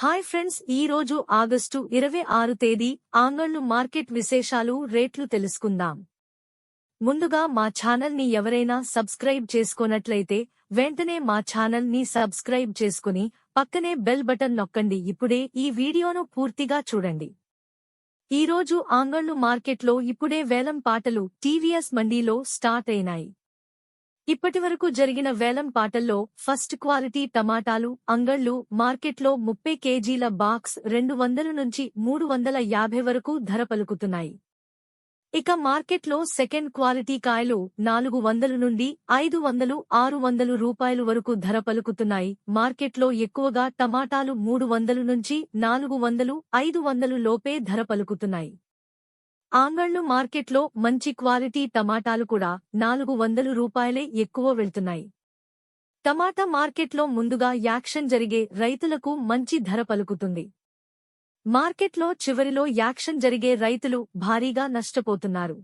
Hi friends ఈ రోజు August ఇరవై ఆరు తేదీ ఆంగళ్ళు మార్కెట్ విశేషాలు రేట్లు తెలుసుకుందాం. ముందుగా మా ఛానల్ని ఎవరైనా సబ్స్క్రైబ్ చేసుకున్నట్లయితే వెంటనే మా ఛానల్ని సబ్స్క్రైబ్ చేసుకుని పక్కనే బెల్ బటన్ నొక్కండి. ఇప్పుడే ఈ వీడియోను పూర్తిగా చూడండి. ఈ రోజు మార్కెట్లో ఇప్పుడే వేలం పాటలు టీవీఎస్ మండీలో స్టార్ట్ అయినాయి. ఇప్పటివరకు జరిగిన వేలం పాటల్లో ఫస్ట్ క్వాలిటీ టమాటాలు అంగళ్ళు మార్కెట్లో ముప్పై కేజీల బాక్స్ రెండు వందల నుంచి మూడు వందల యాభై వరకు ధర పలుకుతున్నాయి. ఇక మార్కెట్లో సెకండ్ క్వాలిటీ కాయలు నాలుగు వందలు నుండి ఐదు వందలు ఆరు వందలు రూపాయలు వరకు ధర పలుకుతున్నాయి. మార్కెట్లో ఎక్కువగా టమాటాలు మూడు వందలు నుంచి నాలుగు వందలు ఐదు వందలు లోపే ధర పలుకుతున్నాయి. ఆంగళ్ళు మార్కెట్లో మంచి క్వాలిటీ టమాటాలు కూడా నాలుగు వందలు రూపాయలే ఎక్కువ వెళ్తున్నాయి. టమాటా మార్కెట్లో ముందుగా యాక్షన్ జరిగే రైతులకు మంచి ధర పలుకుతుంది. మార్కెట్లో చివరిలో యాక్షన్ జరిగే రైతులు భారీగా నష్టపోతున్నారు.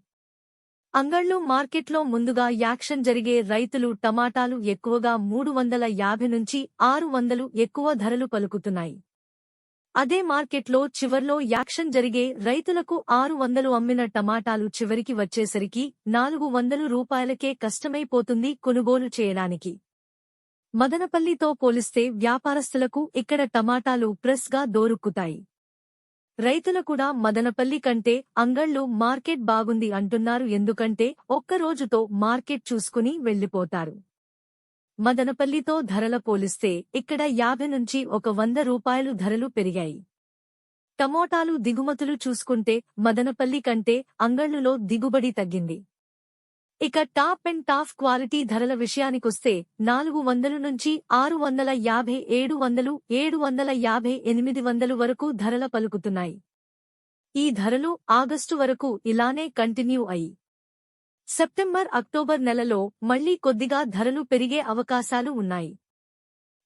అంగళ్ళు మార్కెట్లో ముందుగా యాక్షన్ జరిగే రైతులు టమాటాలు ఎక్కువగా మూడు వందల యాభై నుంచి ఆరు వందలు ఎక్కువ ధరలు పలుకుతున్నాయి. అదే మార్కెట్లో చివర్లో యాక్షన్ జరిగే రైతులకు ఆరు వందలు అమ్మిన టమాటాలు చివరికి వచ్చేసరికి నాలుగు వందలు రూపాయలకే కష్టమైపోతుంది కొనుగోలు చేయడానికి. మదనపల్లితో పోలిస్తే వ్యాపారస్తులకు ఇక్కడ టమాటాలు ప్రెస్గా దోరుక్కుతాయి. రైతులు కూడా మదనపల్లి కంటే అంగళ్ళు మార్కెట్ బాగుంది అంటున్నారు ఎందుకంటే ఒక్క రోజుతో మార్కెట్ చూసుకుని వెళ్ళిపోతారు మదనపల్లితో ధరల పోలిస్తే ఇక్కడ యాభై నుంచి ఒక వంద రూపాయలు ధరలు పెరిగాయి. టమోటాలు దిగుమతులు చూసుకుంటే మదనపల్లి కంటే అంగళ్ళులో దిగుబడి తగ్గింది. ఇక టాప్ అండ్ టాప్ క్వాలిటీ ధరల విషయానికొస్తే నాలుగు వందలు నుంచి ఆరు వందల యాభై ఏడు వందలు ఏడు వందల యాభై ఎనిమిది వందలు వరకు ధరల పలుకుతున్నాయి. ఈ ధరలు ఆగస్టు వరకు ఇలానే కంటిన్యూ అయి సెప్టెంబర్ అక్టోబర్ నెలలో మళ్ళీ కొద్దిగా ధరలు పెరిగే అవకాశాలు ఉన్నాయి.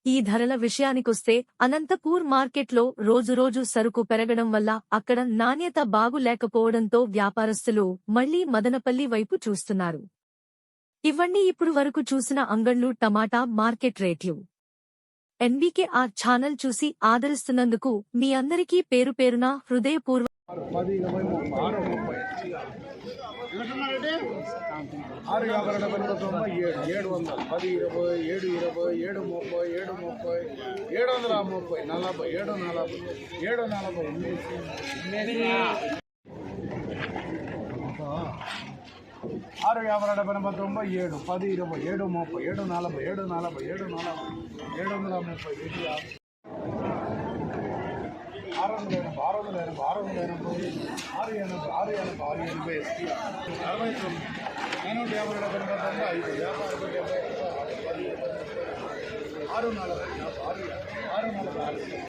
ఈ ధరల విషయానికొస్తే అనంతపూర్ మార్కెట్లో రోజురోజు సరుకు పెరగడం వల్ల అక్కడ నాణ్యత బాగులేకపోవడంతో వ్యాపారస్తులు మళ్ళీ మదనపల్లి వైపు చూస్తున్నారు. ఇవన్నీ ఇప్పుడు వరకు చూసిన అంగళ్ళు టమాటా మార్కెట్ రేట్లు. ఎన్బీకే ఆ ఛానల్ చూసి ఆదరిస్తున్నందుకు మీ అందరికీ పేరు పేరున హృదయపూర్వ ఆరు ముప్పై ఆరు యాభై డెబ్బై ఎనభై తొంభై ఏడు ఏడు వందలు పది ఇరవై ఏడు ఇరవై ఏడు ముప్పై ఏడు ముప్పై ఏడు వందల ముప్పై నలభై ఏడు నలభై ఏడు నలభై ఆరు యాభై డెబ్బై ఎనభై తొంభై ఏడు పది ఇరవై ఏడు ముప్పై ఏడు నలభై ఏడు నలభై ఏడు నలభై ఏడు వందల ముప్పై ఏడు యాభై ఆరు వందల ఎనభై ఆరు వందల ఎనభై ఆరు వందల ఎనభై ఆరు ఎనభై ఆరు ఎనభై ఆరు ఎనభై అరవై తొమ్మిది. నేను యాభై డెబ్బై తొంభై ఐదు. యాభై అరవై డెబ్బై ఆరు నలభై ఆరు ఆరు నలభై ఆరు